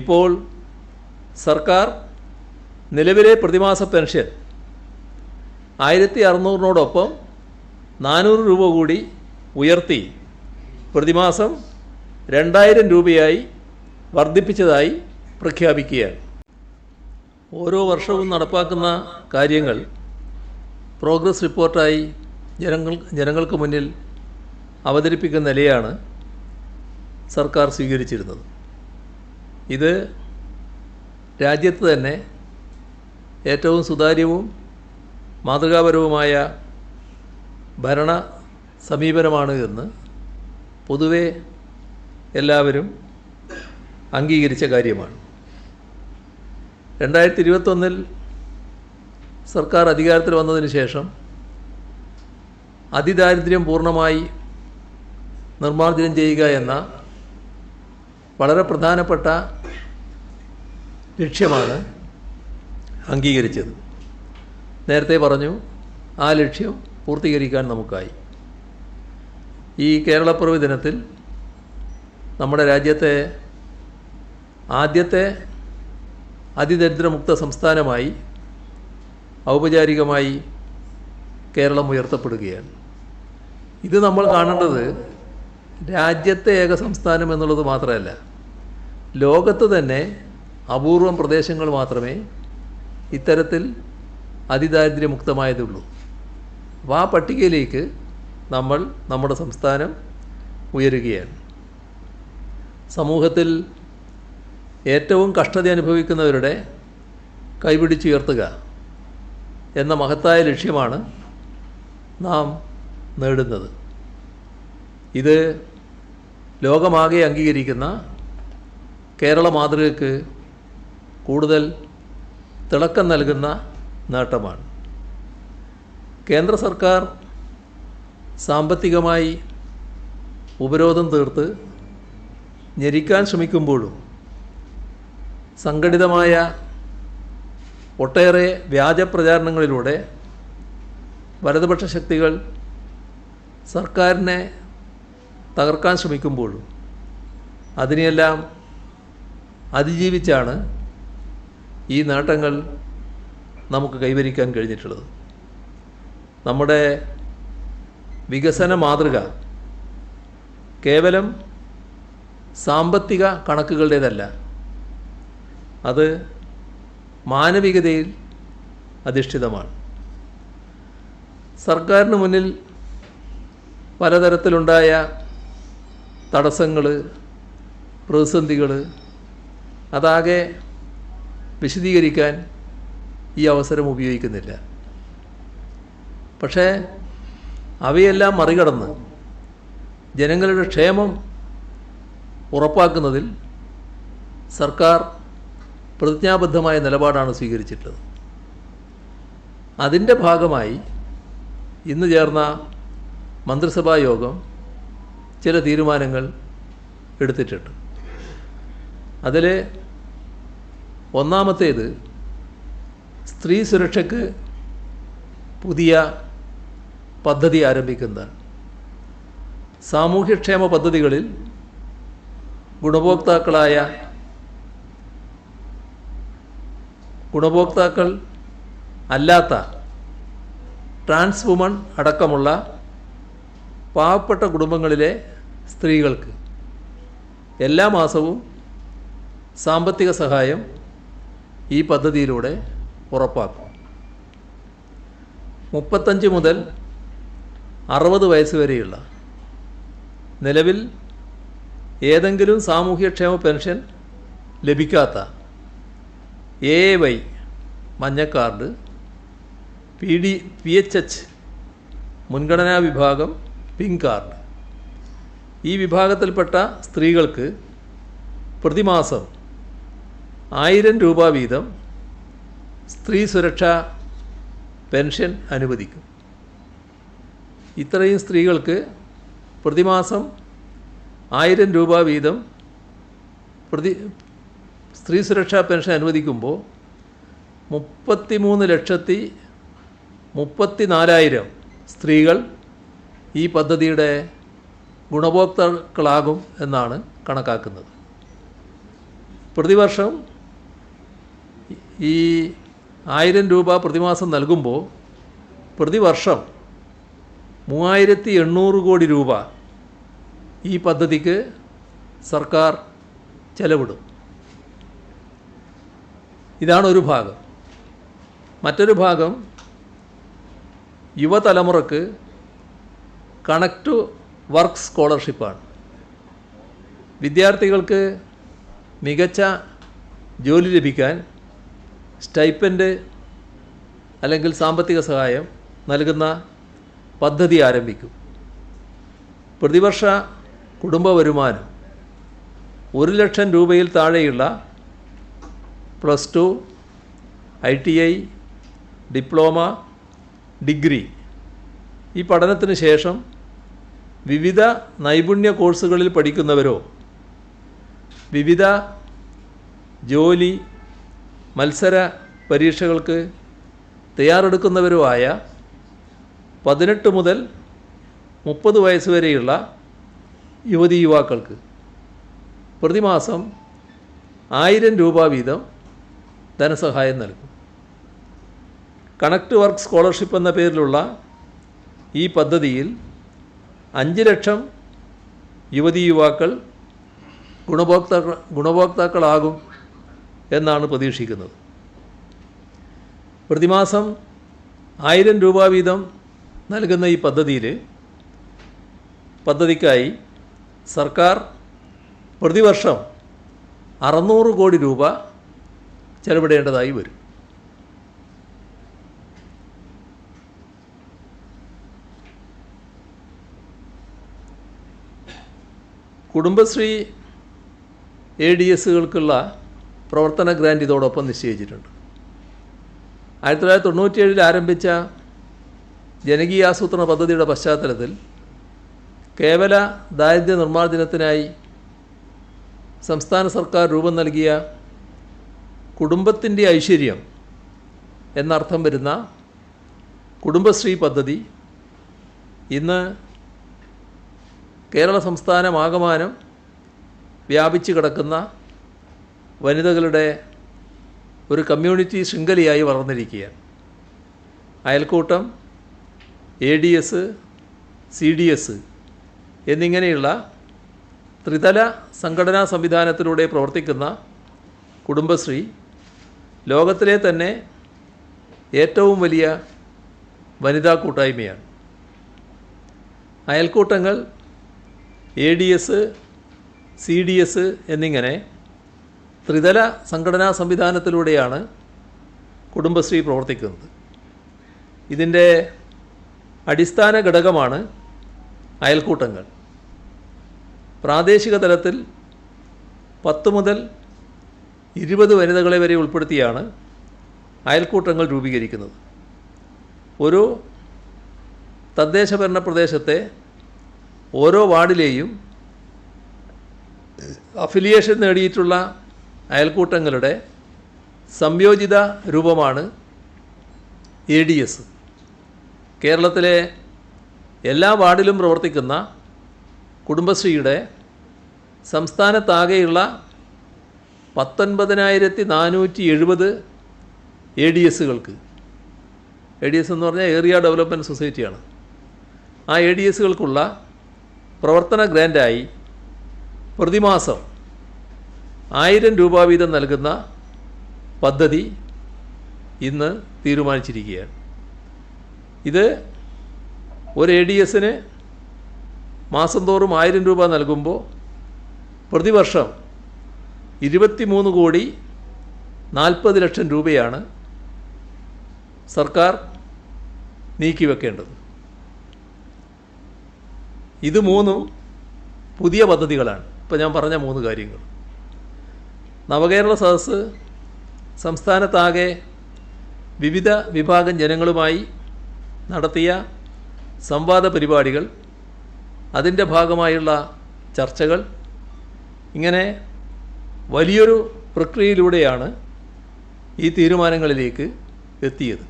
ഇപ്പോൾ സർക്കാർ നിലവിലെ പ്രതിമാസ പെൻഷൻ ആയിരത്തി അറുന്നൂറിനോടൊപ്പം നാനൂറ് രൂപ കൂടി ഉയർത്തി പ്രതിമാസം രണ്ടായിരം രൂപയായി വർദ്ധിപ്പിച്ചതായി പ്രഖ്യാപിക്കുകയാണ്. ഓരോ വർഷവും നടപ്പാക്കുന്ന കാര്യങ്ങൾ പ്രോഗ്രസ് റിപ്പോർട്ടായി ജനങ്ങൾ ജനങ്ങൾക്ക് മുന്നിൽ അവതരിപ്പിക്കുന്ന നിലയാണ് സർക്കാർ സ്വീകരിച്ചിരുന്നത്. ഇത് രാജ്യത്ത് തന്നെ ഏറ്റവും സുതാര്യവും മാതൃകാപരവുമായ ഭരണ സമീപനമാണ് എന്ന് പൊതുവെ എല്ലാവരും അംഗീകരിച്ച കാര്യമാണ്. രണ്ടായിരത്തി ഇരുപത്തൊന്നിൽ സർക്കാർ അധികാരത്തിൽ വന്നതിന് ശേഷം അതിദാരിദ്ര്യം പൂർണമായി നിർമ്മാർജനം ചെയ്യുക എന്ന വളരെ പ്രധാനപ്പെട്ട ലക്ഷ്യമാണ് അംഗീകരിച്ചത്. നേരത്തെ പറഞ്ഞു ആ ലക്ഷ്യം പൂർത്തീകരിക്കാൻ നമുക്കായി. ഈ കേരളപ്പിറവി ദിനത്തിൽ നമ്മുടെ രാജ്യത്തെ ആദ്യത്തെ അതിദരിദ്രമുക്ത സംസ്ഥാനമായി ഔപചാരികമായി കേരളം ഉയർത്തപ്പെടുകയാണ്. ഇത് നമ്മൾ കാണേണ്ടത് രാജ്യത്തെ ഏക സംസ്ഥാനം എന്നുള്ളത് മാത്രമല്ല. ലോകത്ത് തന്നെ അപൂർവം പ്രദേശങ്ങൾ മാത്രമേ ഇത്തരത്തിൽ അതിദാരിദ്ര്യമുക്തമായതുള്ളൂ. അപ്പോൾ ആ പട്ടികയിലേക്ക് നമ്മൾ നമ്മുടെ സംസ്ഥാനം ഉയരുകയാണ്. സമൂഹത്തിൽ ഏറ്റവും കഷ്ടത അനുഭവിക്കുന്നവരുടെ കൈപിടിച്ചുയർത്തുക എന്ന മഹത്തായ ലക്ഷ്യമാണ് നാം നേടുന്നത്. ഇത് ലോകമാകെ അംഗീകരിക്കുന്ന കേരള മാതൃകയ്ക്ക് കൂടുതൽ തിളക്കം നൽകുന്ന നേട്ടമാണ്. കേന്ദ്ര സർക്കാർ സാമ്പത്തികമായി ഉപരോധം തീർത്ത് ഞെരിക്കാൻ ശ്രമിക്കുമ്പോഴും സംഘടിതമായ ഒട്ടേറെ വ്യാജ പ്രചാരണങ്ങളിലൂടെ വലതുപക്ഷ ശക്തികൾ സർക്കാരിനെ തകർക്കാൻ ശ്രമിക്കുമ്പോഴും അതിനെയെല്ലാം അതിജീവിച്ചാണ് ഈ നേട്ടങ്ങൾ നമുക്ക് കൈവരിക്കാൻ കഴിഞ്ഞിട്ടുള്ളത്. നമ്മുടെ വികസന മാതൃക കേവലം സാമ്പത്തിക കണക്കുകളുടേതല്ല. അത് മാനവികതയിൽ അധിഷ്ഠിതമാണ്. സർക്കാരിന് മുന്നിൽ പലതരത്തിലുണ്ടായ തടസ്സങ്ങൾ പ്രതിസന്ധികൾ അതാകെ വിശദീകരിക്കാൻ ഈ അവസരം ഉപയോഗിക്കുന്നില്ല. പക്ഷേ അവയെല്ലാം മറികടന്ന് ജനങ്ങളുടെ ക്ഷേമം ഉറപ്പാക്കുന്നതിൽ സർക്കാർ പ്രതിജ്ഞാബദ്ധമായ നിലപാടാണ് സ്വീകരിച്ചിട്ടുള്ളത്. അതിന്റെ ഭാഗമായി ഇന്ന് ചേർന്ന മന്ത്രിസഭാ യോഗം ചില തീരുമാനങ്ങൾ എടുത്തിട്ടുണ്ട്. അതിൽ ഒന്നാമത്തേത് സ്ത്രീ സുരക്ഷയ്ക്ക് പുതിയ പദ്ധതി ആരംഭിക്കുന്നതാണ്. സാമൂഹ്യക്ഷേമ പദ്ധതികളിൽ ഗുണഭോക്താക്കളായ ഗുണഭോക്താക്കൾ അല്ലാത്ത ട്രാൻസ് വുമൺ അടക്കമുള്ള പാവപ്പെട്ട കുടുംബങ്ങളിലെ സ്ത്രീകൾക്ക് എല്ലാ മാസവും സാമ്പത്തിക സഹായം ഈ പദ്ധതിയിലൂടെ ഉറപ്പാക്കും. മുപ്പത്തഞ്ച് മുതൽ അറുപത് വയസ്സ് വരെയുള്ള നിലവിൽ ഏതെങ്കിലും സാമൂഹ്യക്ഷേമ പെൻഷൻ ലഭിക്കാത്ത എ വൈ മഞ്ഞ card P D P H H മുൻഗണനാ വിഭാഗം പിങ്ക് കാർഡ്. ഈ വിഭാഗത്തിൽപ്പെട്ട സ്ത്രീകൾക്ക് പ്രതിമാസം ആയിരം രൂപ വീതം സ്ത്രീ സുരക്ഷാ പെൻഷൻ അനുവദിക്കും. ഇത്രയും സ്ത്രീകൾക്ക് പ്രതിമാസം ആയിരം രൂപ വീതം പ്രതി സ്ത്രീ സുരക്ഷാ പെൻഷൻ അനുവദിക്കുമ്പോൾ മുപ്പത്തി മൂന്ന് ലക്ഷത്തി മുപ്പത്തി നാലായിരം സ്ത്രീകൾ ഈ പദ്ധതിയുടെ ഗുണഭോക്താക്കളാകും എന്നാണ് കണക്കാക്കുന്നത്. പ്രതിവർഷം ഈ ആയിരം രൂപ പ്രതിമാസം നൽകുമ്പോൾ പ്രതിവർഷം മൂവായിരത്തി എണ്ണൂറ് കോടി രൂപ ഈ പദ്ധതിക്ക് സർക്കാർ ചെലവിടും. ഇതാണ് ഒരു ഭാഗം. മറ്റൊരു ഭാഗം യുവതലമുറക്ക് കണക്ട് ടു വർക്ക് സ്കോളർഷിപ്പാണ്. വിദ്യാർത്ഥികൾക്ക് മികച്ച ജോലി ലഭിക്കാൻ സ്റ്റൈപ്പൻഡ് അല്ലെങ്കിൽ സാമ്പത്തിക സഹായം നൽകുന്ന പദ്ധതി ആരംഭിക്കും. പ്രതിവർഷ കുടുംബ വരുമാനം ഒരു ലക്ഷം രൂപയിൽ താഴെയുള്ള plus two I T I diploma degree. ഈ പഠനത്തിന് ശേഷം വിവിധ നൈപുണ്യ കോഴ്സുകളിൽ പഠിക്കുന്നവരോ വിവിധ ജോലി മത്സര പരീക്ഷകൾക്ക് തയ്യാറെടുക്കുന്നവരുമായ പതിനെട്ട് മുതൽ മുപ്പത് വയസ്സ് വരെയുള്ള യുവതി യുവാക്കൾക്ക് പ്രതിമാസം ആയിരം രൂപ വീതം ധനസഹായം നൽകും. കണക്ട് വർക്ക് സ്കോളർഷിപ്പ് എന്ന പേരിലുള്ള ഈ പദ്ധതിയിൽ അഞ്ച് ലക്ഷം യുവതി യുവാക്കൾ ഗുണഭോക്താക്കൾ ഗുണഭോക്താക്കളാകും. എന്നാണ് പ്രതീക്ഷിക്കുന്നത്. പ്രതിമാസം ആയിരം രൂപ വീതം നൽകുന്ന ഈ പദ്ധതിയിൽ പദ്ധതിക്കായി സർക്കാർ പ്രതിവർഷം അറുന്നൂറ് കോടി രൂപ ചെലവിടേണ്ടതായി വരും. കുടുംബശ്രീ എ ഡി എസുകൾക്കുള്ള പ്രവർത്തന ഗ്രാൻഡ് ഇതോടൊപ്പം നിശ്ചയിച്ചിട്ടുണ്ട്. ആയിരത്തി തൊള്ളായിരത്തി തൊണ്ണൂറ്റിയേഴിൽ ആരംഭിച്ച ജനകീയാസൂത്രണ പദ്ധതിയുടെ പശ്ചാത്തലത്തിൽ കേവല ദാരിദ്ര്യ നിർമ്മാർജനത്തിനായി സംസ്ഥാന സർക്കാർ രൂപം നൽകിയ കുടുംബത്തിന്റെ ഐശ്വര്യം എന്നർത്ഥം വരുന്ന കുടുംബശ്രീ പദ്ധതി ഇന്ന് കേരള സംസ്ഥാനമാകമാനം വ്യാപിച്ചു കിടക്കുന്ന വനിതകളുടെ ഒരു കമ്മ്യൂണിറ്റി ശൃംഖലയായി വളർന്നിരിക്കുകയാണ്. അയൽക്കൂട്ടം A D S C D S എന്നിങ്ങനെയുള്ള ത്രിതല സംഘടനാ സംവിധാനത്തിലൂടെ പ്രവർത്തിക്കുന്ന കുടുംബശ്രീ ലോകത്തിലെ തന്നെ ഏറ്റവും വലിയ വനിതാ കൂട്ടായ്മയാണ്. അയൽക്കൂട്ടങ്ങൾ A D S C D S എന്നിങ്ങനെ ത്രിതല സംഘടനാ സംവിധാനത്തിലൂടെയാണ് കുടുംബശ്രീ പ്രവർത്തിക്കുന്നത്. ഇതിന്റെ അടിസ്ഥാന ഘടകമാണ് അയൽക്കൂട്ടങ്ങൾ. പ്രാദേശിക തലത്തിൽ പത്ത് മുതൽ ഇരുപത് വനിതകളെ വരെ ഉൾപ്പെടുത്തിയാണ് അയൽക്കൂട്ടങ്ങൾ രൂപീകരിക്കുന്നത്. ഒരു തദ്ദേശഭരണ പ്രദേശത്തെ ഓരോ വാർഡിലെയും അഫിലിയേഷൻ നേടിയിട്ടുള്ള അയൽക്കൂട്ടങ്ങളുടെ സംയോജിത രൂപമാണ് എ ഡി എസ് കേരളത്തിലെ എല്ലാ വാർഡിലും പ്രവർത്തിക്കുന്ന കുടുംബശ്രീയുടെ സംസ്ഥാനത്താകെയുള്ള പത്തൊൻപതിനായിരത്തി നാനൂറ്റി എഴുപത് എ ഡി എസുകൾക്ക് എ ഡി എസ് എന്ന് പറഞ്ഞാൽ ഏരിയ ഡെവലപ്മെന്റ് സൊസൈറ്റിയാണ് ആ എ ഡി എസുകൾക്കുള്ള പ്രവർത്തന ഗ്രാൻഡായി പ്രതിമാസം ആയിരം രൂപ വീതം നൽകുന്ന പദ്ധതി ഇന്ന് തീരുമാനിച്ചിരിക്കുകയാണ്. ഇത് ഒരു എ ഡി എസിന് മാസം തോറും ആയിരം രൂപ നൽകുമ്പോൾ പ്രതിവർഷം ഇരുപത്തിമൂന്ന് കോടി നാൽപ്പത് ലക്ഷം രൂപയാണ് സർക്കാർ നീക്കിവെക്കേണ്ടത്. ഇത് മൂന്നും പുതിയ പദ്ധതികളാണ്. ഇപ്പോൾ ഞാൻ പറഞ്ഞ മൂന്ന് കാര്യങ്ങൾ. നവകേരള സദസ്സ് സംസ്ഥാനത്താകെ വിവിധ വിഭാഗം ജനങ്ങളുമായി നടത്തിയ സംവാദ പരിപാടികൾ അതിന്റെ ഭാഗമായുള്ള ചർച്ചകൾ ഇങ്ങനെ വലിയൊരു പ്രക്രിയയിലൂടെയാണ് ഈ തീരുമാനങ്ങളിലേക്ക് എത്തിയത്.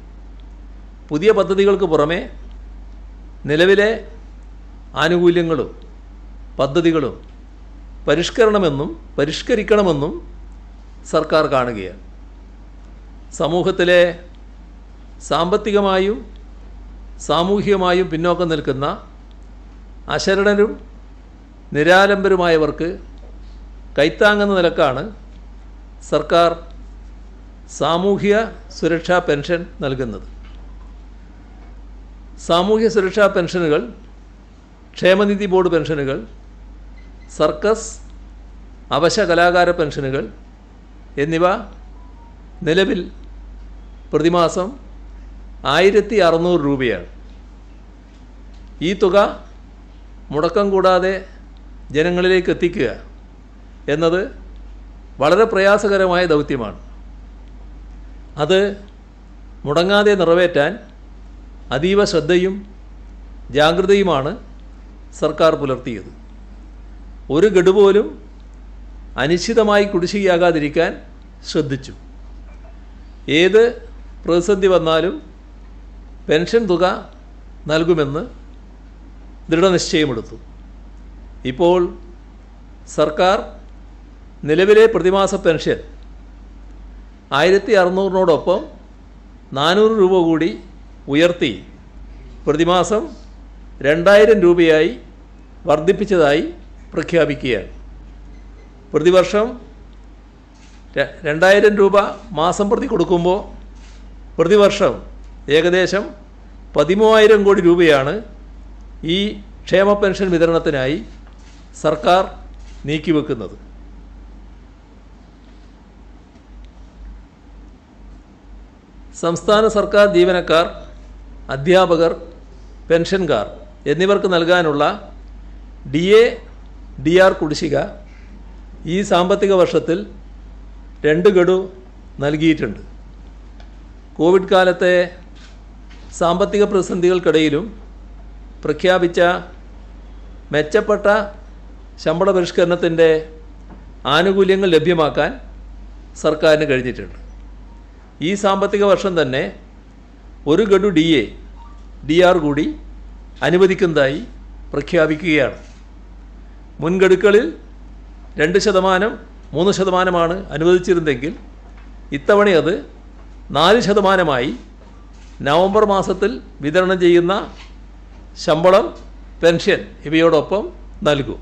പുതിയ പദ്ധതികൾക്ക് പുറമെ നിലവിലെ ആനുകൂല്യങ്ങളും പദ്ധതികളും പരിഷ്കരണമെന്നും പരിഷ്കരിക്കണമെന്നും സർക്കാർ കാണുകയാണ്. സമൂഹത്തിലെ സാമ്പത്തികമായും സാമൂഹികമായും പിന്നോക്കം നിൽക്കുന്ന അശരണരും നിരാലംബരുമായവർക്ക് കൈത്താങ്ങുന്ന നിലക്കാണ് സർക്കാർ സാമൂഹ്യ സുരക്ഷാ പെൻഷൻ നൽകുന്നത്. സാമൂഹ്യ സുരക്ഷാ പെൻഷനുകൾ ക്ഷേമനിധി ബോർഡ് പെൻഷനുകൾ സർക്കസ് അവശ കലാകാര പെൻഷനുകൾ എന്നിവ നിലവിൽ പ്രതിമാസം ആയിരത്തി അറുന്നൂറ് രൂപയാണ്. ഈ തുക മുടക്കം കൂടാതെ ജനങ്ങളിലേക്ക് എത്തിക്കുക എന്നത് വളരെ പ്രയാസകരമായ ദൗത്യമാണ്. അത് മുടങ്ങാതെ നിറവേറ്റാൻ അതീവ ശ്രദ്ധയും ജാഗ്രതയുമാണ് സർക്കാർ പുലർത്തിയത്. ഒരു ഗഡു പോലും അനിശ്ചിതമായി കുടിശ്ശികയാകാതിരിക്കാൻ ശ്രദ്ധിച്ചു. ഏത് പ്രതിസന്ധി വന്നാലും പെൻഷൻ തുക നൽകുമെന്ന് ദൃഢനിശ്ചയമെടുത്തു. ഇപ്പോൾ സർക്കാർ നിലവിലെ പ്രതിമാസ പെൻഷൻ ആയിരത്തി അറുന്നൂറിനോടൊപ്പം നാനൂറ് രൂപ കൂടി ഉയർത്തി പ്രതിമാസം രണ്ടായിരം രൂപയായി വർദ്ധിപ്പിച്ചതായി പ്രഖ്യാപിക്കുകയാണ്. പ്രതിവർഷം രണ്ടായിരം രൂപ മാസം പ്രതി കൊടുക്കുമ്പോൾ പ്രതിവർഷം ഏകദേശം പതിമൂവായിരം കോടി രൂപയാണ് ഈ ക്ഷേമ പെൻഷൻ വിതരണത്തിനായി സർക്കാർ നീക്കിവെക്കുന്നത്. സംസ്ഥാന സർക്കാർ ജീവനക്കാർ അധ്യാപകർ പെൻഷൻകാർ എന്നിവർക്ക് നൽകാനുള്ള ഡി എ ഡി ആർ കുടിശ്ശിക ഈ സാമ്പത്തിക വർഷത്തിൽ രണ്ട് ഗഡു നൽകിയിട്ടുണ്ട്. കോവിഡ് കാലത്തെ സാമ്പത്തിക പ്രതിസന്ധികൾക്കിടയിലും പ്രഖ്യാപിച്ച മെച്ചപ്പെട്ട ശമ്പള പരിഷ്കരണത്തിന്റെ ആനുകൂല്യങ്ങൾ ലഭ്യമാക്കാൻ സർക്കാരിന് കഴിഞ്ഞിട്ടുണ്ട്. ഈ സാമ്പത്തിക വർഷം തന്നെ ഒരു ഗഡു ഡി എ ഡി ആർ കൂടി അനുവദിക്കുന്നതായി പ്രഖ്യാപിക്കുകയാണ്. മുൻഗഡുക്കളിൽ രണ്ട് ശതമാനം മൂന്ന് ശതമാനമാണ് അനുവദിച്ചിരുന്നെങ്കിൽ ഇത്തവണ അത് നാല് ശതമാനമായി നവംബർ മാസത്തിൽ വിതരണം ചെയ്യുന്ന ശമ്പളം പെൻഷൻ ഇവയോടൊപ്പം നൽകും.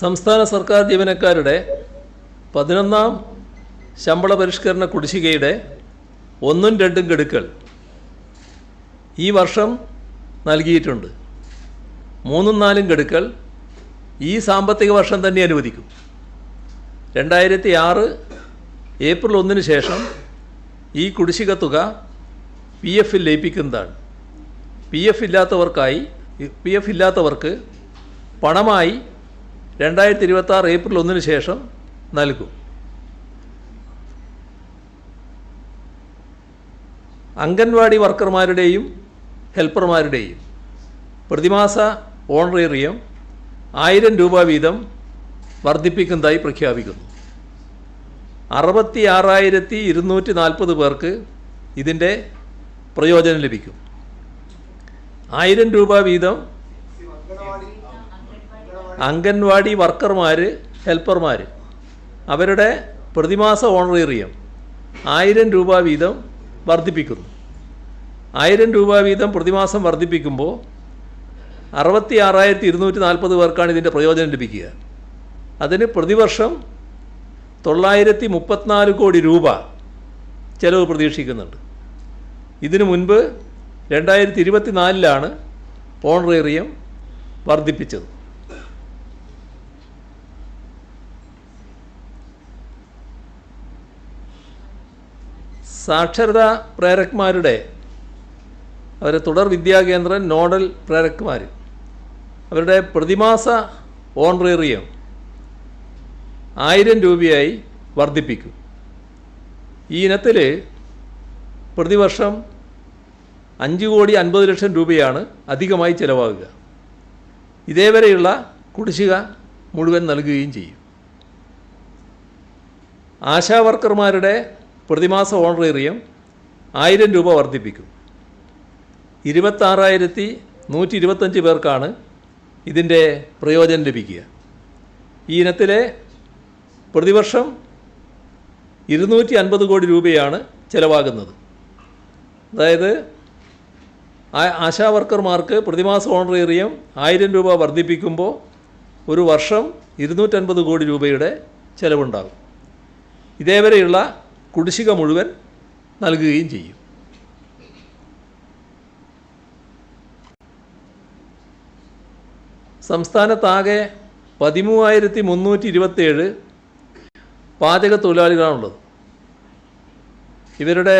സംസ്ഥാന സർക്കാർ ജീവനക്കാരുടെ പതിനൊന്നാം ശമ്പള പരിഷ്കരണ കുടിശ്ശികയുടെ ഒന്നും രണ്ടും ഗഡുക്കൾ ഈ വർഷം നൽകിയിട്ടുണ്ട്. മൂന്നും നാലും ഗഡുക്കൾ ഈ സാമ്പത്തിക വർഷം തന്നെ അനുവദിക്കും. രണ്ടായിരത്തി ആറ് ഏപ്രിൽ ഒന്നിന് ശേഷം ഈ കുടിശ്ശിക തുക പി എഫിൽ ലയിപ്പിക്കുന്നതാണ്. പി എഫ് ഇല്ലാത്തവർക്കായി പി എഫ് ഇല്ലാത്തവർക്ക് പണമായി രണ്ടായിരത്തി ഇരുപത്തി ആറ് ഏപ്രിൽ ഒന്നിന് ശേഷം നൽകും. അംഗൻവാടി വർക്കർമാരുടെയും ഹെൽപ്പർമാരുടെയും പ്രതിമാസ ഓണറേറിയം ആയിരം രൂപ വീതം വർദ്ധിപ്പിക്കുന്നതായി പ്രഖ്യാപിക്കുന്നു. അറുപത്തി ആറായിരത്തി ഇരുന്നൂറ്റി നാൽപ്പത് പേർക്ക് ഇതിന്റെ പ്രയോജനം ലഭിക്കും. ആയിരം രൂപ വീതം അംഗൻവാടി വർക്കർമാർ ഹെൽപ്പർമാർ അവരുടെ പ്രതിമാസ ഓണറേറിയം ആയിരം രൂപ വീതം വർദ്ധിപ്പിക്കുന്നു. ആയിരം രൂപ വീതം പ്രതിമാസം വർദ്ധിപ്പിക്കുമ്പോൾ അറുപത്തി ആറായിരത്തി ഇരുന്നൂറ്റി നാൽപ്പത് പേർക്കാണ് ഇതിന്റെ പ്രയോജനം ലഭിക്കുക. അതിന് പ്രതിവർഷം തൊള്ളായിരത്തി മുപ്പത്തിനാല് കോടി രൂപ ചെലവ് പ്രതീക്ഷിക്കുന്നുണ്ട്. ഇതിനു മുൻപ് രണ്ടായിരത്തി ഇരുപത്തിനാലിലാണ് ഓണറേറിയം വർദ്ധിപ്പിച്ചത്. സാക്ഷരതാ പ്രേരക്മാരുടെ അവരെ തുടർ വിദ്യാകേന്ദ്രൻ നോഡൽ പ്രേരക്മാർ അവരുടെ പ്രതിമാസ ഓൺറേറിയം ആയിരം രൂപയായി വർദ്ധിപ്പിക്കും. ഈ ഇനത്തിൽ പ്രതിവർഷം അഞ്ച് കോടി അൻപത് ലക്ഷം രൂപയാണ് അധികമായി ചിലവാകുക. ഇതേവരെയുള്ള കുടിശ്ശിക മുഴുവൻ നൽകുകയും ചെയ്യും. ആശാ വർക്കർമാരുടെ പ്രതിമാസ ഓണറേറിയം ആയിരം രൂപ വർദ്ധിപ്പിക്കും. ഇരുപത്താറായിരത്തി നൂറ്റി ഇരുപത്തഞ്ച് പേർക്കാണ് ഇതിന്റെ പ്രയോജനം ലഭിക്കുക. ഈ ഇനത്തിലെ പ്രതിവർഷം ഇരുന്നൂറ്റി അൻപത് കോടി രൂപയാണ് ചിലവാകുന്നത്. അതായത് ആശാ വർക്കർമാർക്ക് പ്രതിമാസ ഓണറേറിയം ആയിരം രൂപ വർദ്ധിപ്പിക്കുമ്പോൾ ഒരു വർഷം ഇരുന്നൂറ്റൻപത് കോടി രൂപയുടെ ചിലവുണ്ടാകും. ഇതേവരെയുള്ള കുടിശ്ശിക മുഴുവൻ നൽകുകയും ചെയ്യും. സംസ്ഥാനത്താകെ പതിമൂവായിരത്തി മുന്നൂറ്റി ഇരുപത്തേഴ് പാചക തൊഴിലാളികളാണുള്ളത് ഇവരുടെ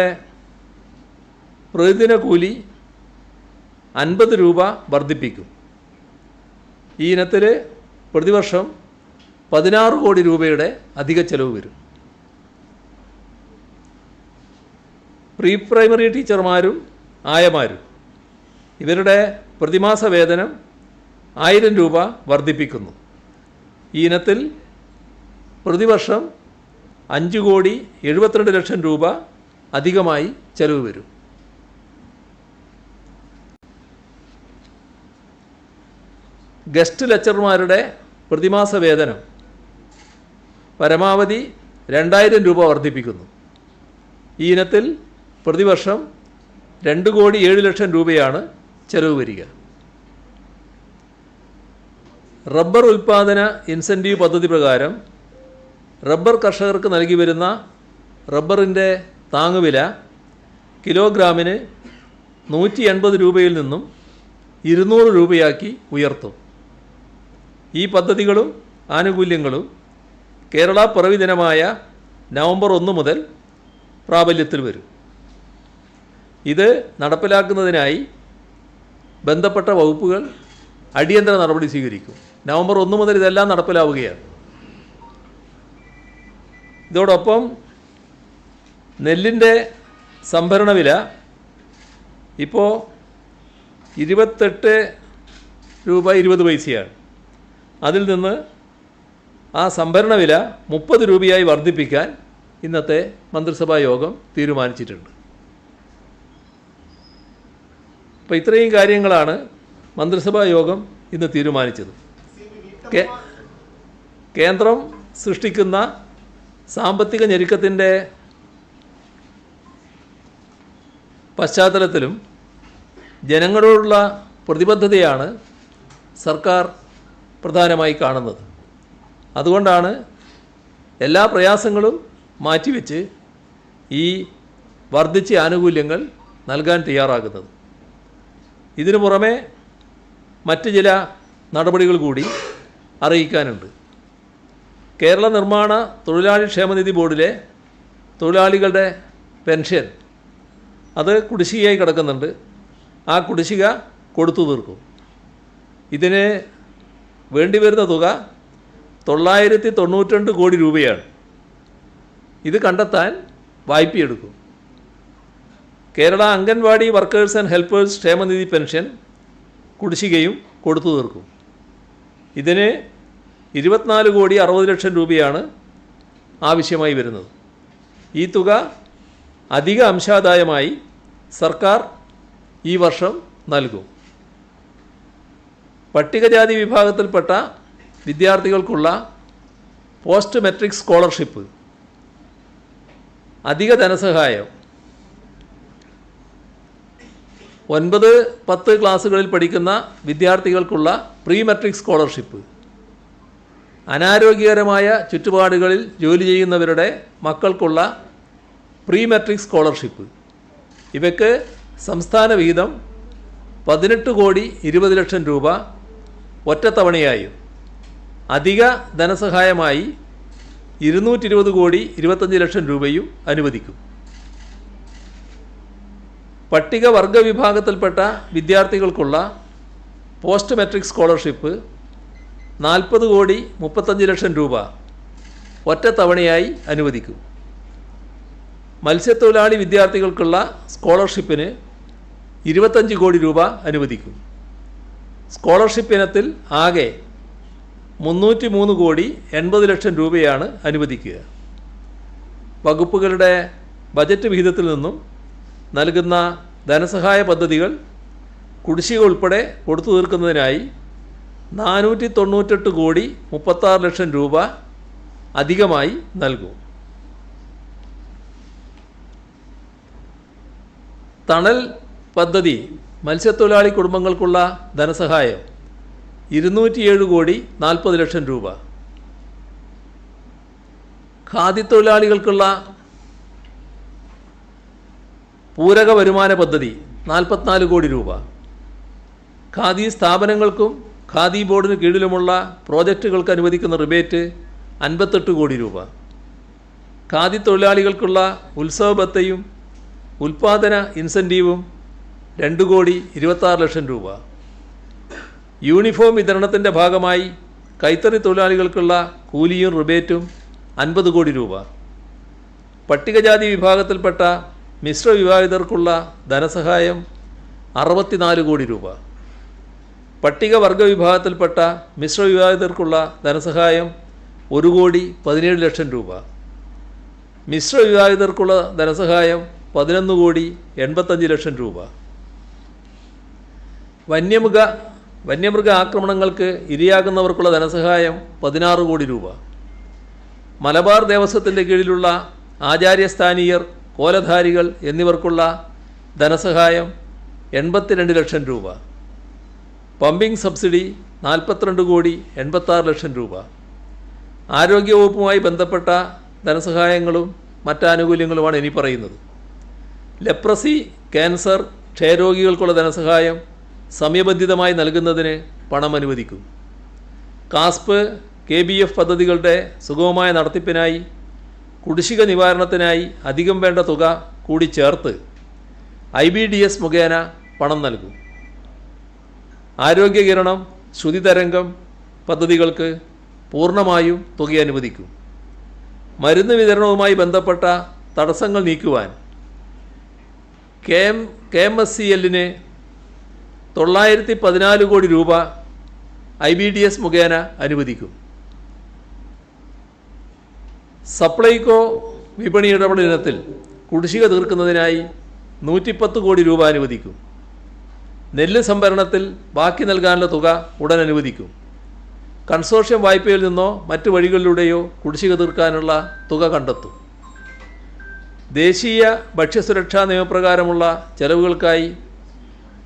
പ്രതിദിന കൂലി അൻപത് രൂപ വർദ്ധിപ്പിക്കും. ഈ ഇനത്തിൽ പ്രതിവർഷം പതിനാറ് കോടി രൂപയുടെ അധിക ചെലവ് വരും. പ്രീ പ്രൈമറി ടീച്ചർമാരും ആയമാരും ഇവരുടെ പ്രതിമാസ വേതനം ആയിരം രൂപ വർദ്ധിപ്പിക്കുന്നു. ഈ ഇനത്തിൽ പ്രതിവർഷം അഞ്ച് കോടി എഴുപത്തിരണ്ട് ലക്ഷം രൂപ അധികമായി ചെലവ് വരും. ഗസ്റ്റ് ലെക്ചർമാരുടെ പ്രതിമാസ വേതനം പരമാവധി രണ്ടായിരം രൂപ വർദ്ധിപ്പിക്കുന്നു. ഈ ഇനത്തിൽ പ്രതിവർഷം രണ്ട് കോടി ഏഴ് ലക്ഷം രൂപയാണ് ചെലവ് വരിക. റബ്ബർ ഉൽപ്പാദന ഇൻസെന്റീവ് പദ്ധതി പ്രകാരം റബ്ബർ കർഷകർക്ക് നൽകി വരുന്ന റബ്ബറിന്റെ താങ്ങുവില കിലോഗ്രാമിന് നൂറ്റി എൺപത് രൂപയിൽ നിന്നും ഇരുന്നൂറ് രൂപയാക്കി ഉയർത്തും. ഈ പദ്ധതികളും ആനുകൂല്യങ്ങളും കേരള പിറവി ദിനമായ നവംബർ ഒന്ന് മുതൽ പ്രാബല്യത്തിൽ വരും. ഇത് നടപ്പിലാക്കുന്നതിനായി ബന്ധപ്പെട്ട വകുപ്പുകൾ അടിയന്തര നടപടി സ്വീകരിക്കും. നവംബർ ഒന്ന് മുതൽ ഇതെല്ലാം നടപ്പിലാവുകയാണ്. ഇതോടൊപ്പം നെല്ലിന്റെ സംഭരണ വില ഇപ്പോൾ ഇരുപത്തെട്ട് രൂപ ഇരുപത് പൈസയാണ്. അതിൽ നിന്ന് ആ സംഭരണ വില മുപ്പത് രൂപയായി വർദ്ധിപ്പിക്കാൻ ഇന്നത്തെ മന്ത്രിസഭാ യോഗം തീരുമാനിച്ചിട്ടുണ്ട്. അപ്പോൾ ഇത്രയും കാര്യങ്ങളാണ് മന്ത്രിസഭാ യോഗം ഇന്ന് തീരുമാനിച്ചത്. കേന്ദ്രം സൃഷ്ടിക്കുന്ന സാമ്പത്തിക ഞെരുക്കത്തിന്റെ പശ്ചാത്തലത്തിലും ജനങ്ങളോടുള്ള പ്രതിബദ്ധതയാണ് സർക്കാർ പ്രധാനമായി കാണുന്നത്. അതുകൊണ്ടാണ് എല്ലാ പ്രയാസങ്ങളും മാറ്റിവെച്ച് ഈ വർദ്ധിച്ച ആനുകൂല്യങ്ങൾ നൽകാൻ തയ്യാറാകുന്നത്. ഇതിനു പുറമെ മറ്റ് ചില നടപടികൾ കൂടി അറിയിക്കാനുണ്ട്. കേരള നിർമ്മാണ തൊഴിലാളി ക്ഷേമനിധി ബോർഡിലെ തൊഴിലാളികളുടെ പെൻഷൻ അത് കുടിശ്ശികയായി കിടക്കുന്നുണ്ട്. ആ കുടിശ്ശിക കൊടുത്തു തീർക്കും. ഇതിന് വേണ്ടി വരുന്ന തുക തൊള്ളായിരത്തി തൊണ്ണൂറ്റിരണ്ട് കോടി രൂപയാണ്. ഇത് കണ്ടെത്താൻ വായ്പയെടുക്കും. Kerala anganwadi workers and helpers ക്ഷേമനിധി പെൻഷൻ കുടിശ്ശികയും കൊടുത്തു തീർക്കും. ഇതിന് ഇരുപത്തിനാല് കോടി അറുപത് ലക്ഷം രൂപയാണ് ആവശ്യമായി വരുന്നത്. ഈ തുക അധിക അംശാദായമായി സർക്കാർ ഈ വർഷം നൽകും. പട്ടികജാതി വിഭാഗത്തിൽപ്പെട്ട വിദ്യാർത്ഥികൾക്കുള്ള പോസ്റ്റ് മെട്രിക് സ്കോളർഷിപ്പ് അധിക ധനസഹായം ഒൻപത് പത്ത് ക്ലാസ്സുകളിൽ പഠിക്കുന്ന വിദ്യാർത്ഥികൾക്കുള്ള പ്രീ മെട്രിക് സ്കോളർഷിപ്പ്. അനാരോഗ്യകരമായ ചുറ്റുപാടുകളിൽ ജോലി ചെയ്യുന്നവരുടെ മക്കൾക്കുള്ള പ്രീ മെട്രിക് സ്കോളർഷിപ്പ്. ഇവയ്ക്ക് സംസ്ഥാന വിഹിതം പതിനെട്ട് കോടി ഇരുപത് ലക്ഷം രൂപ ഒറ്റത്തവണയായും അധിക ധനസഹായമായി ഇരുന്നൂറ്റി ഇരുപത് കോടി ഇരുപത്തഞ്ച് ലക്ഷം രൂപയും അനുവദിക്കും. പട്ടികവർഗ വിഭാഗത്തിൽപ്പെട്ട വിദ്യാർത്ഥികൾക്കുള്ള പോസ്റ്റ് മെട്രിക് സ്കോളർഷിപ്പ് നാൽപ്പത് കോടി മുപ്പത്തഞ്ച് ലക്ഷം രൂപ ഒറ്റ തവണയായി അനുവദിക്കും. മത്സ്യത്തൊഴിലാളി വിദ്യാർത്ഥികൾക്കുള്ള സ്കോളർഷിപ്പിന് ഇരുപത്തഞ്ച് കോടി രൂപ അനുവദിക്കും. സ്കോളർഷിപ്പ് ഇനത്തിൽ ആകെ മുന്നൂറ്റി മൂന്ന് കോടി എൺപത് ലക്ഷം രൂപയാണ് അനുവദിക്കുക. വകുപ്പുകളുടെ ബജറ്റ് വിഹിതത്തിൽ നിന്നും നൽകുന്ന ധനസഹായ പദ്ധതികൾ കുടിശ്ശിക ഉൾപ്പെടെ കൊടുത്തു തീർക്കുന്നതിനായി നാനൂറ്റി തൊണ്ണൂറ്റെട്ട് കോടി മുപ്പത്താറ് ലക്ഷം രൂപ അധികമായി നൽകും. തണൽ പദ്ധതി മത്സ്യത്തൊഴിലാളി കുടുംബങ്ങൾക്കുള്ള ധനസഹായം ഇരുന്നൂറ്റിയേഴ് കോടി നാൽപ്പത് ലക്ഷം രൂപ. ഖാദി തൊഴിലാളികൾക്കുള്ള പൂരക വരുമാന പദ്ധതി നാൽപ്പത്തിനാല് കോടി രൂപ. ഖാദി സ്ഥാപനങ്ങൾക്കും ഖാദി ബോർഡിന് കീഴിലുമുള്ള പ്രോജക്റ്റുകൾക്ക് അനുവദിക്കുന്ന റിബേറ്റ് അൻപത്തെട്ട് കോടി രൂപ. ഖാദി തൊഴിലാളികൾക്കുള്ള ഉത്സവ ബത്തയും ഉൽപാദന ഇൻസെന്റീവും രണ്ട് കോടി ഇരുപത്താറ് ലക്ഷം രൂപ. യൂണിഫോം വിതരണത്തിന്റെ ഭാഗമായി കൈത്തറി തൊഴിലാളികൾക്കുള്ള കൂലിയും റിബേറ്റും അൻപത് കോടി രൂപ. പട്ടികജാതി വിഭാഗത്തിൽപ്പെട്ട മിശ്ര വിവാഹിതർക്കുള്ള ധനസഹായം അറുപത്തിനാല് കോടി രൂപ. പട്ടികവർഗ വിഭാഗത്തിൽപ്പെട്ട മിശ്ര വിവാഹിതർക്കുള്ള ധനസഹായം ഒരു കോടി പതിനേഴ് ലക്ഷം രൂപ. മിശ്ര വിവാഹിതർക്കുള്ള ധനസഹായം പതിനൊന്ന് കോടി എൺപത്തഞ്ച് ലക്ഷം രൂപ. വന്യമൃഗ വന്യമൃഗ ആക്രമണങ്ങൾക്ക് ഇരയാകുന്നവർക്കുള്ള ധനസഹായം പതിനാറ് കോടി രൂപ. മലബാർ ദേവസ്വത്തിന്റെ കീഴിലുള്ള ആചാര്യസ്ഥാനീയർ കോലധാരികൾ എന്നിവർക്കുള്ള ധനസഹായം എൺപത്തിരണ്ട് ലക്ഷം രൂപ. പമ്പിംഗ് സബ്സിഡി നാൽപ്പത്തിരണ്ട് കോടി എൺപത്താറ് ലക്ഷം രൂപ. ആരോഗ്യവകുപ്പുമായി ബന്ധപ്പെട്ട ധനസഹായങ്ങളും മറ്റാനുകൂല്യങ്ങളുമാണ് ഇനി പറയുന്നത്. ലെപ്രസി ക്യാൻസർ ക്ഷയരോഗികൾക്കുള്ള ധനസഹായം സമയബന്ധിതമായി നൽകുന്നതിന് പണം അനുവദിക്കും. കാസ്പ് കെ ബി എഫ് പദ്ധതികളുടെ സുഗമമായ നടത്തിപ്പിനായി കുടിശ്ശിക നിവാരണത്തിനായി അധികം വേണ്ട തുക കൂടി ചേർത്ത് ഐ ബി ഡി എസ് മുഖേന പണം നൽകും. ആരോഗ്യകിരണം ശ്രുതിതരംഗം പദ്ധതികൾക്ക് പൂർണമായും തുക അനുവദിക്കും. മരുന്ന് വിതരണവുമായി ബന്ധപ്പെട്ട തടസ്സങ്ങൾ നീക്കുവാൻ K M K M S C എല്ലിന് തൊള്ളായിരത്തി പതിനാല് കോടി രൂപ ഐ ബി ഡി എസ് മുഖേന അനുവദിക്കും. സപ്ലൈകോ വിപണി ഇടപെടൽ ഇനത്തിൽ കുടിശ്ശിക തീർക്കുന്നതിനായി നൂറ്റിപ്പത്ത് കോടി രൂപ അനുവദിക്കും. നെല്ല് സംഭരണത്തിൽ ബാക്കി നൽകാനുള്ള തുക ഉടൻ അനുവദിക്കും. കൺസോർഷ്യം വായ്പയിൽ നിന്നോ മറ്റു വഴികളിലൂടെയോ കുടിശ്ശിക തീർക്കാനുള്ള തുക കണ്ടെത്തും. ദേശീയ ഭക്ഷ്യസുരക്ഷാ നിയമപ്രകാരമുള്ള ചെലവുകൾക്കായി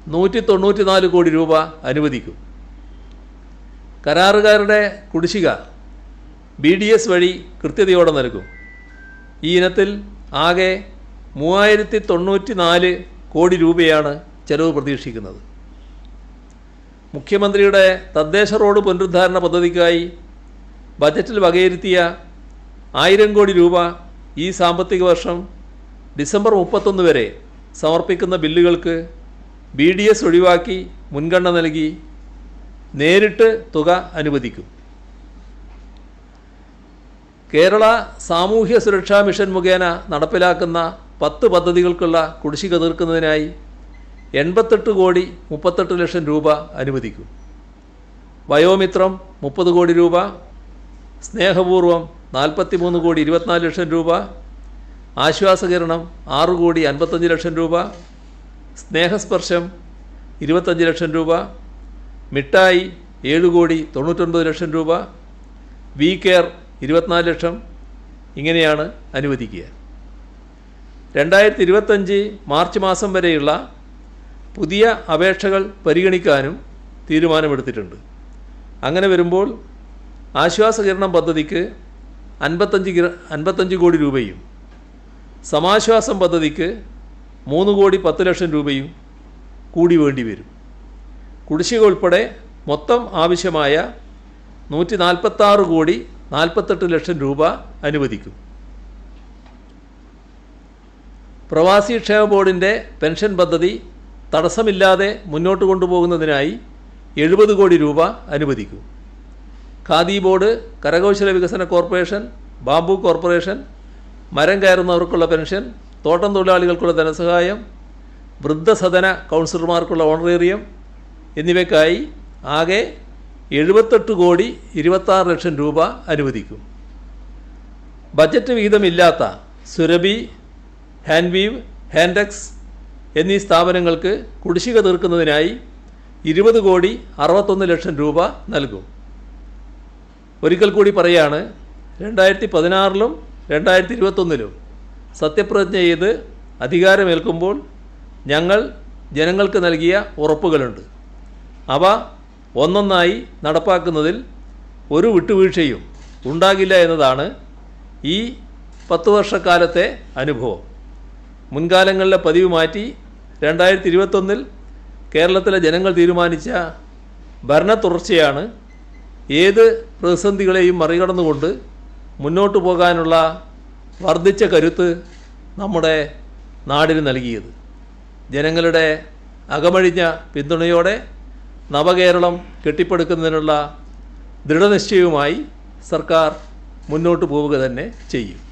നൂറ്റി തൊണ്ണൂറ്റി നാല് കോടി രൂപ അനുവദിക്കും. കരാറുകാരുടെ കുടിശ്ശിക ബി ഡി എസ് വഴി കൃത്യതയോടെ നൽകും. ഈ ഇനത്തിൽ ആകെ മൂവായിരത്തി തൊണ്ണൂറ്റി നാല് കോടി രൂപയാണ് ചെലവ് പ്രതീക്ഷിക്കുന്നത്. മുഖ്യമന്ത്രിയുടെ തദ്ദേശ റോഡ് പുനരുദ്ധാരണ പദ്ധതിക്കായി ബജറ്റിൽ വകയിരുത്തിയ ആയിരം കോടി രൂപ ഈ സാമ്പത്തിക വർഷം ഡിസംബർ മുപ്പത്തൊന്ന് വരെ സമർപ്പിക്കുന്ന ബില്ലുകൾക്ക് ബി ഡി എസ് ഒഴിവാക്കി മുൻഗണന നൽകി നേരിട്ട് തുക അനുവദിക്കും. കേരള സാമൂഹ്യ സുരക്ഷാ മിഷൻ മുഖേന നടപ്പിലാക്കുന്ന പത്ത് പദ്ധതികൾക്കുള്ള കുടിശ്ശിക തീർക്കുന്നതിനായി എൺപത്തെട്ട് കോടി മുപ്പത്തെട്ട് ലക്ഷം രൂപ അനുവദിക്കും. വയോമിത്രം മുപ്പത് കോടി രൂപ സ്നേഹപൂർവം നാൽപ്പത്തി മൂന്ന് കോടി ഇരുപത്തിനാല് ലക്ഷം രൂപ ആശ്വാസകിരണം ആറ് കോടി അൻപത്തഞ്ച് ലക്ഷം രൂപ സ്നേഹസ്പർശം ഇരുപത്തഞ്ച് ലക്ഷം രൂപ മിഠായി ഏഴ് കോടി തൊണ്ണൂറ്റൊൻപത് ലക്ഷം രൂപ വി കെയർ ഇരുപത്തിനാല് ലക്ഷം ഇങ്ങനെയാണ് അനുവദിക്കുക. രണ്ടായിരത്തി ഇരുപത്തഞ്ച് മാർച്ച് മാസം വരെയുള്ള പുതിയ അപേക്ഷകൾ പരിഗണിക്കാനും തീരുമാനമെടുത്തിട്ടുണ്ട്. അങ്ങനെ വരുമ്പോൾ ആശ്വാസകിരണം പദ്ധതിക്ക് അൻപത്തഞ്ച് അൻപത്തഞ്ച് കോടി രൂപയും സമാശ്വാസം പദ്ധതിക്ക് മൂന്ന് കോടി പത്ത് ലക്ഷം രൂപയും കൂടി വേണ്ടി വരും. കുടിശ്ശിക ഉൾപ്പെടെ മൊത്തം ആവശ്യമായ നൂറ്റി നാൽപ്പത്താറ് കോടി നാൽപ്പത്തെട്ട് ലക്ഷം രൂപ അനുവദിക്കും. പ്രവാസി ക്ഷേമ ബോർഡിന്റെ പെൻഷൻ പദ്ധതി തടസ്സമില്ലാതെ മുന്നോട്ട് കൊണ്ടുപോകുന്നതിനായി എഴുപത് കോടി രൂപ അനുവദിക്കും. ഖാദി ബോർഡ് കരകൗശല വികസന കോർപ്പറേഷൻ ബാംബു കോർപ്പറേഷൻ മരം കയറുന്നവർക്കുള്ള പെൻഷൻ തോട്ടം തൊഴിലാളികൾക്കുള്ള ധനസഹായം വൃദ്ധസദന കൗൺസിലർമാർക്കുള്ള ഓണറേറിയം എന്നിവയ്ക്കായി ആകെ എഴുപത്തെട്ട് കോടി ഇരുപത്താറ് ലക്ഷം രൂപ അനുവദിക്കും. ബജറ്റ് വിഹിതമില്ലാത്ത സുരബി ഹാൻവീവ് ഹാൻഡെക്സ് എന്നീ സ്ഥാപനങ്ങൾക്ക് കുടിശ്ശിക തീർക്കുന്നതിനായി ഇരുപത് കോടി അറുപത്തൊന്ന് ലക്ഷം രൂപ നൽകും. ഒരിക്കൽ കൂടി പറയാണ് രണ്ടായിരത്തി പതിനാറിലും രണ്ടായിരത്തി ഇരുപത്തൊന്നിലും സത്യപ്രതിജ്ഞ ചെയ്ത് അധികാരമേൽക്കുമ്പോൾ ഞങ്ങൾ ജനങ്ങൾക്ക് നൽകിയ ഉറപ്പുകളുണ്ട്. അവ ഒന്നൊന്നായി നടപ്പാക്കുന്നതിൽ ഒരു വിട്ടുവീഴ്ചയും ഉണ്ടാകില്ല എന്നതാണ് ഈ പത്ത് വർഷക്കാലത്തെ അനുഭവം. മുൻകാലങ്ങളിലെ പതിവ് മാറ്റി രണ്ടായിരത്തി ഇരുപത്തൊന്നിൽ കേരളത്തിലെ ജനങ്ങൾ തീരുമാനിച്ച ഭരണ തുടർച്ചയാണ് ഏത് പ്രതിസന്ധികളെയും മറികടന്നുകൊണ്ട് മുന്നോട്ട് പോകാനുള്ള വർദ്ധിച്ച കരുത്ത് നമ്മുടെ നാടിന് നൽകിയത്. ജനങ്ങളുടെ അകമഴിഞ്ഞ പിന്തുണയോടെ നവകേരളം കെട്ടിപ്പടുക്കുന്നതിനുള്ള ദൃഢനിശ്ചയവുമായി സർക്കാർ മുന്നോട്ട് പോവുക തന്നെ ചെയ്യും.